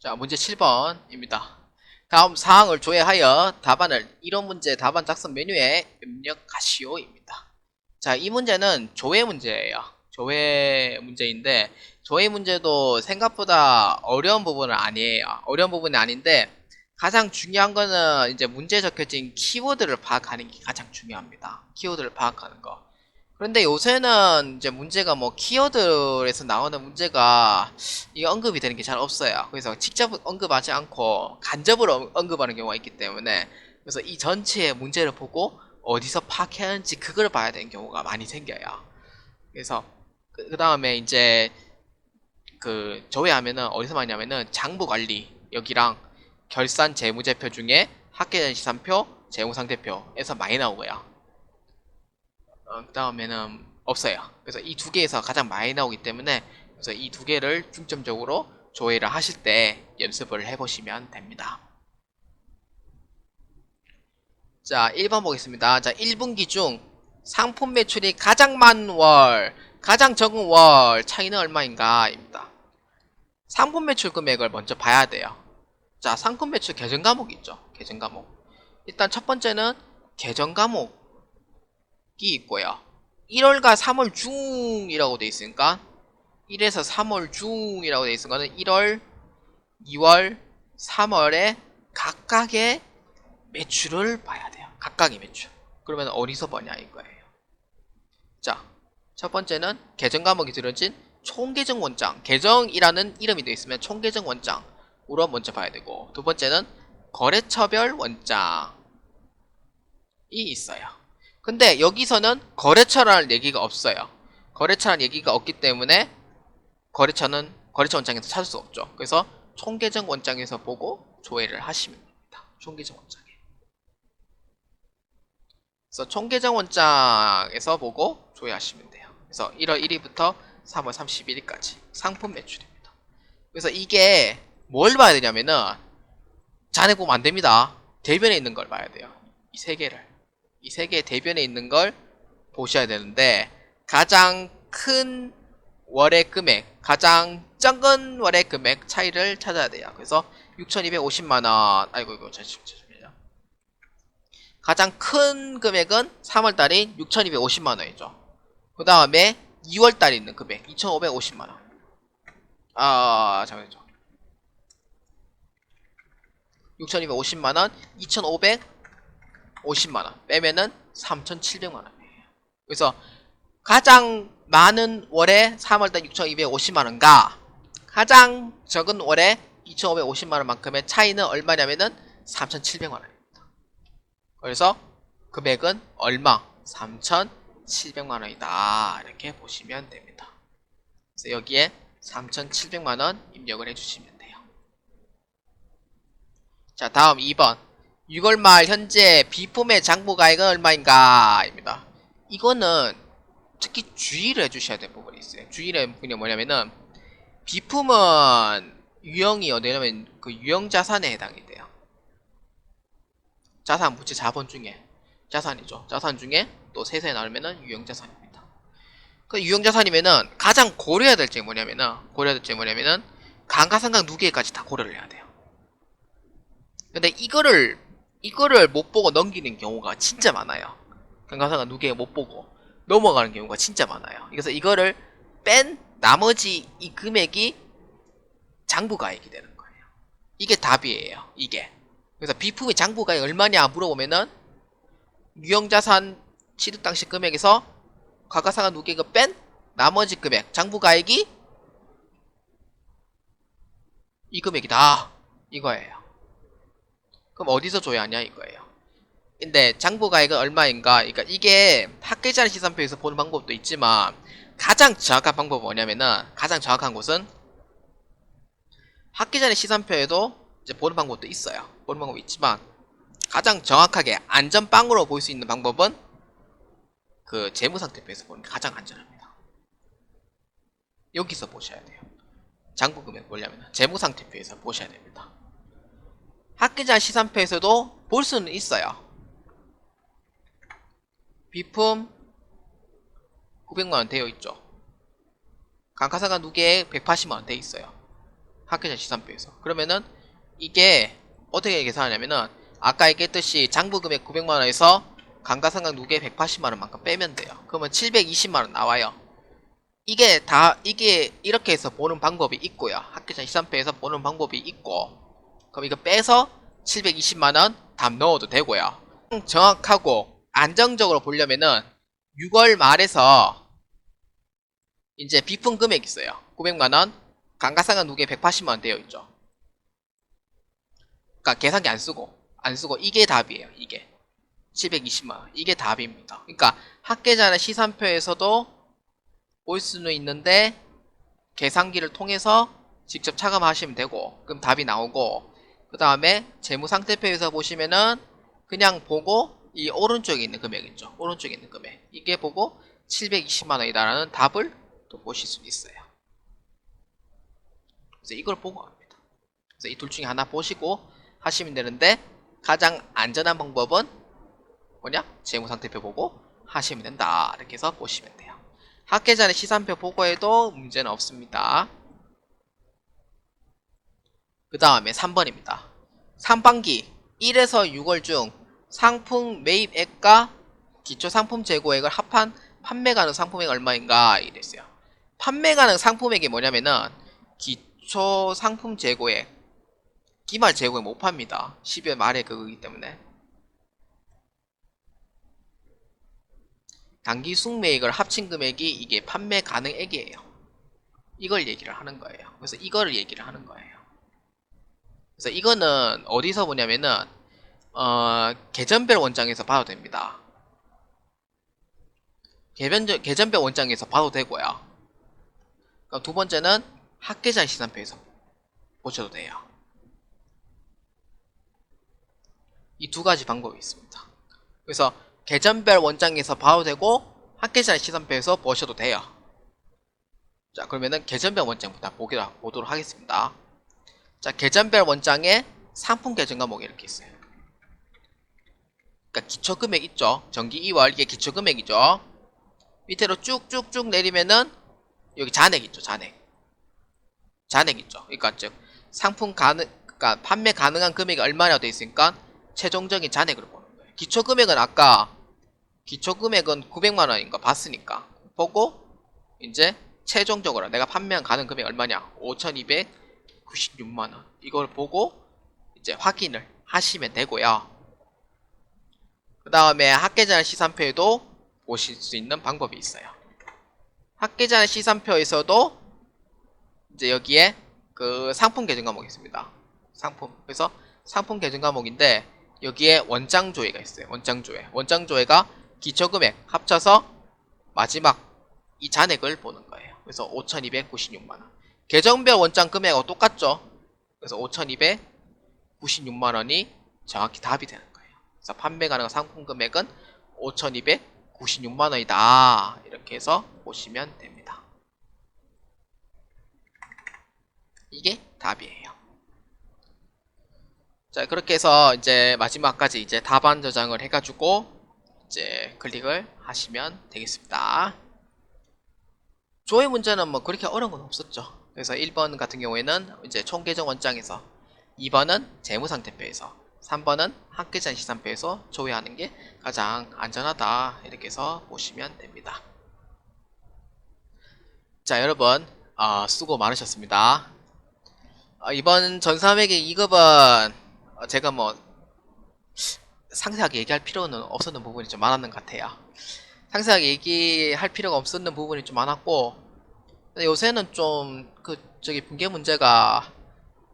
자, 문제 7번입니다. 다음 사항을 조회하여 답안을 이론 문제 답안 작성 메뉴에 입력하시오입니다. 자, 이 문제는 조회 문제예요. 조회 문제인데 조회 문제도 생각보다 어려운 부분은 아니에요. 어려운 부분이 아닌데 가장 중요한 거는 이제 문제에 적혀진 키워드를 파악하는 게 가장 중요합니다. 키워드를 파악하는 거. 그런데 요새는 이제 문제가 뭐 키워드에서 나오는 문제가 이게 언급이 되는 게 잘 없어요. 그래서 직접 언급하지 않고 간접으로 언급하는 경우가 있기 때문에 그래서 이 전체의 문제를 보고 어디서 파악했는지 그걸 봐야 되는 경우가 많이 생겨요. 그래서 그 다음에 이제 그 조회하면은 어디서 많이 하면은 장부 관리 여기랑 결산 재무제표 중에 학계전 시산표, 재무상태표에서 많이 나오고요. 어, 그 다음에는 없어요. 그래서 이 두 개에서 가장 많이 나오기 때문에 그래서 이 두 개를 중점적으로 조회를 하실 때 연습을 해보시면 됩니다. 자, 1번 보겠습니다. 자, 1분기 중 상품 매출이 가장 많은 월, 가장 적은 월 차이는 얼마인가? 입니다. 상품 매출 금액을 먼저 봐야 돼요. 자, 상품 매출 계정 과목이 있죠. 계정 과목. 일단 첫 번째는 계정 과목 이 있고요. 1월과 3월 중이라고 돼 있으니까 1에서 3월 중이라고 돼 있으니까 1월, 2월, 3월에 각각의 매출을 봐야 돼요. 각각의 매출. 그러면 어디서 보냐 이거예요. 자, 첫 번째는 계정 과목이 들어진 총계정 원장. 계정이라는 이름이 되어 있으면 총계정 원장으로 먼저 봐야 되고 두 번째는 거래처별 원장이 있어요. 근데 여기서는 거래처라는 얘기가 없어요. 거래처라는 얘기가 없기 때문에 거래처는 거래처 원장에서 찾을 수 없죠. 그래서 총계정 원장에서 보고 조회를 하시면 됩니다. 총계정 원장에. 그래서 총계정 원장에서 보고 조회하시면 돼요. 그래서 1월 1일부터 3월 31일까지 상품 매출입니다. 그래서 이게 뭘 봐야 되냐면은 자네 보면 안 됩니다. 대변에 있는 걸 봐야 돼요. 이 세 개를. 이 세 개의 대변에 있는 걸 보셔야 되는데 가장 큰 월의 금액, 가장 작은 월의 금액 차이를 찾아야 돼요. 그래서 6,250만 원. 아이고 이거 잠시만요. 가장 큰 금액은 3월 달인 6,250만 원이죠. 그 다음에 2월 달에 있는 금액 2,550만 원. 아 잠깐만요. 6,250만 원, 2,550만 원 빼면은 3,700만 원이에요. 그래서 가장 많은 월에 3월달 6,250만 원과 가장 적은 월에 2,550만 원만큼의 차이는 얼마냐면은 3,700만 원입니다. 그래서 금액은 얼마? 3,700만 원이다. 이렇게 보시면 됩니다. 그래서 여기에 3,700만 원 입력을 해주시면 돼요. 자, 다음 2번. 6월 말 현재 비품의 장부 가액은 얼마인가? 입니다. 이거는 특히 주의를 해주셔야 될 부분이 있어요. 부분이 뭐냐면은 비품은 유형이 어디냐면 그 유형 자산에 해당이 돼요. 자산 부채 자본 중에 자산이죠. 자산 중에 또 세세에 나오면은 유형 자산입니다. 그 유형 자산이면은 가장 고려해야 될 점이 뭐냐면은 고려해야 될 점이 뭐냐면은 감가상각 누계까지 다 고려를 해야 돼요. 근데 이거를 이거를 못 보고 넘기는 경우가 진짜 많아요. 감가상각 누계 못 보고 넘어가는 경우가 진짜 많아요. 그래서 이거를 뺀 나머지 이 금액이 장부가액이 되는 거예요. 이게 답이에요. 이게. 그래서 비품의 장부가액 얼마냐 물어보면은 유형자산 취득 당시 금액에서 가가상각 누계가 뺀 나머지 금액 장부가액이 이 금액이다. 이거예요. 그럼 어디서 줘야 하냐 이거예요. 근데 장부가액은 얼마인가? 그러니까 이게 학계자리 시산표에서 보는 방법도 있지만 가장 정확한 방법은 뭐냐면은 가장 정확한 곳은 학계자리 시산표에도 이제 보는 방법도 있어요. 보는 방법이 있지만 가장 정확하게 안전빵으로 볼 수 있는 방법은 그 재무상태표에서 보는 게 가장 안전합니다. 여기서 보셔야 돼요. 장부금액 뭐냐면 재무상태표에서 보셔야 됩니다. 학계자 시산표에서도 볼 수는 있어요. 비품 900만원 되어 있죠. 감가상각 누계에 180만원 되어 있어요. 학계자 시산표에서. 그러면은 이게 어떻게 계산하냐면은 아까 얘기했듯이 장부 금액 900만 원에서 감가상각 누계 180만 원만큼 빼면 돼요. 그러면 720만 원 나와요. 이게 다 이게 이렇게 해서 보는 방법이 있고요. 학계자 시산표에서 보는 방법이 있고 그럼 이거 빼서 720만 원 답 넣어도 되고요. 정확하고 안정적으로 보려면은 6월 말에서 이제 비품 금액 있어요. 900만 원, 감가상각 누계 180만 원 되어 있죠. 그러니까 계산기 안 쓰고 안 쓰고 이게 답이에요. 이게 720만 원. 이게 답입니다. 그러니까 학계자의 시산표에서도 볼 수는 있는데 계산기를 통해서 직접 차감하시면 되고 그럼 답이 나오고 그 다음에 재무상태표에서 보시면은 그냥 보고 이 오른쪽에 있는 금액 있죠. 오른쪽에 있는 금액 이게 보고 720만 원이다라는 답을 또 보실 수 있어요. 그래서 이걸 보고 합니다. 그래서 이 둘 중에 하나 보시고 하시면 되는데 가장 안전한 방법은 뭐냐? 재무상태표 보고 하시면 된다. 이렇게 해서 보시면 돼요. 학계자의 시산표 보고에도 문제는 없습니다. 그 다음에 3번입니다. 상반기 1에서 6월 중 상품 매입액과 기초 상품 재고액을 합한 판매 가능 상품액 얼마인가 이랬어요. 판매 가능 상품액이 뭐냐면은 기초 상품 재고액 기말 재고액 못 팝니다. 12월 말에 그거기 때문에 단기 순매액을 합친 금액이 이게 판매 가능액이에요. 이걸 얘기를 하는 거예요. 그래서 이거를 얘기를 하는 거예요. 그래서 이거는 어디서 보냐면은 어, 계전별 원장에서 봐도 됩니다. 계변, 계전별 원장에서 봐도 되고요. 두 번째는 학계자 시산표에서 보셔도 돼요. 이 두 가지 방법이 있습니다. 그래서 계전별 원장에서 봐도 되고 학계자 시산표에서 보셔도 돼요. 자 그러면은 계전별 원장부터 보기로, 보도록 하겠습니다. 자 계전별 원장에 상품 계정 과목이 이렇게 있어요. 그러니까 기초 금액 있죠. 정기 2월 이게 기초 금액이죠. 밑으로 쭉쭉쭉 내리면은 여기 잔액 있죠. 잔액. 잔액 있죠. 그러니까 즉 상품 가능 그러니까 판매 가능한 금액이 얼마나 돼 있으니까 최종적인 잔액으로 보는 거예요. 기초 금액은 아까 기초 금액은 900만 원인 거 봤으니까 보고 이제 최종적으로 내가 판매한 가능 금액 얼마냐? 5,296만 원. 이걸 보고 이제 확인을 하시면 되고요. 그 다음에 학계자의 시산표에도 보실 수 있는 방법이 있어요. 학계자의 시산표에서도 이제 여기에 그 상품 계정 과목이 있습니다. 상품. 그래서 상품 계정 과목인데 여기에 원장 조회가 있어요. 원장 조회. 원장 조회가 기초 금액 합쳐서 마지막 이 잔액을 보는 거예요. 그래서 5,296만 원. 계정별 원장 금액하고 똑같죠. 그래서 5,296만 원이 정확히 답이 되는 거예요. 그래서 판매 가능한 상품 금액은 5,296만 원이다. 이렇게 해서 보시면 됩니다. 이게 답이에요. 자, 그렇게 해서 이제 마지막까지 이제 답안 저장을 해가지고 이제 클릭을 하시면 되겠습니다. 조회 문제는 뭐 그렇게 어려운 건 없었죠. 그래서 1번 같은 경우에는 이제 총계정 원장에서 2번은 재무상태표에서 3번은 학계장 시산표에서 조회하는 게 가장 안전하다 이렇게 해서 보시면 됩니다. 자 여러분 어, 수고 많으셨습니다. 어, 이번 전사맥의 2급은 어, 제가 뭐 상세하게 얘기할 필요는 없었는 부분이 좀 많았는 것 같아요. 상세하게 얘기할 필요가 없었는 부분이 좀 많았고 근데 요새는 좀 그 저기 붕괴 문제가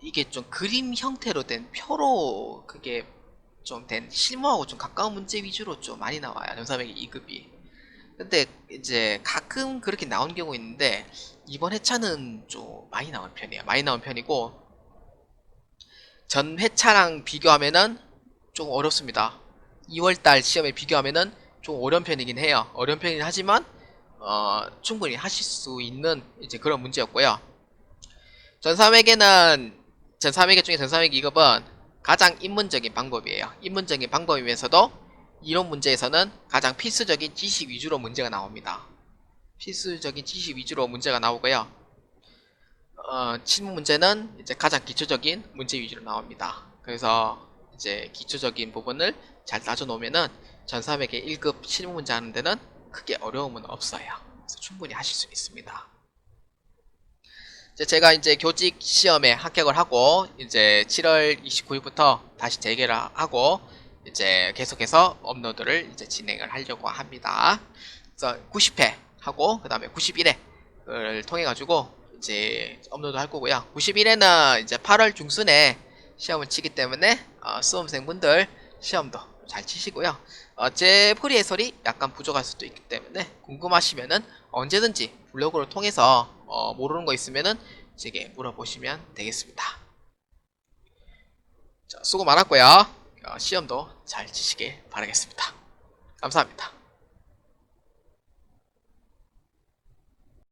이게 좀 그림 형태로 된 표로 그게 좀 된 실무하고 좀 가까운 문제 위주로 좀 많이 나와요. 전사맥의 2급이. 근데 이제 가끔 그렇게 나온 경우 있는데 이번 회차는 좀 많이 나온 편이에요. 많이 나온 편이고 전 회차랑 비교하면은 좀 어렵습니다. 2월달 시험에 비교하면은 좀 어려운 편이긴 해요. 어려운 편이긴 하지만 어, 충분히 하실 수 있는 이제 그런 문제였고요. 전사맥에는 전사맥의 중에 전사맥 2급은 가장 입문적인 방법이에요. 입문적인 방법이면서도 이론 문제에서는 가장 필수적인 지식 위주로 문제가 나옵니다. 필수적인 지식 위주로 문제가 나오고요. 어, 실무 문제는 이제 가장 기초적인 문제 위주로 나옵니다. 그래서 이제 기초적인 부분을 잘 따져 놓으면은 전3에게 1급 실무 문제 하는 데는 크게 어려움은 없어요. 충분히 하실 수 있습니다. 제가 이제 교직 시험에 합격을 하고 이제 7월 29일부터 다시 재개를 하고 이제 계속해서 업로드를 이제 진행을 하려고 합니다. 그래서 90회 하고 그 다음에 91회를 통해 가지고 이제 업로드 할 거고요. 91회는 이제 8월 중순에 시험을 치기 때문에 어, 수험생분들 시험도 잘 치시고요. 어, 제 프리 해설이 약간 부족할 수도 있기 때문에 궁금하시면은 언제든지 블로그를 통해서 어, 모르는 거 있으면은 제게 물어보시면 되겠습니다. 자, 수고 많았고요. 어, 시험도 잘 치시길 바라겠습니다. 감사합니다.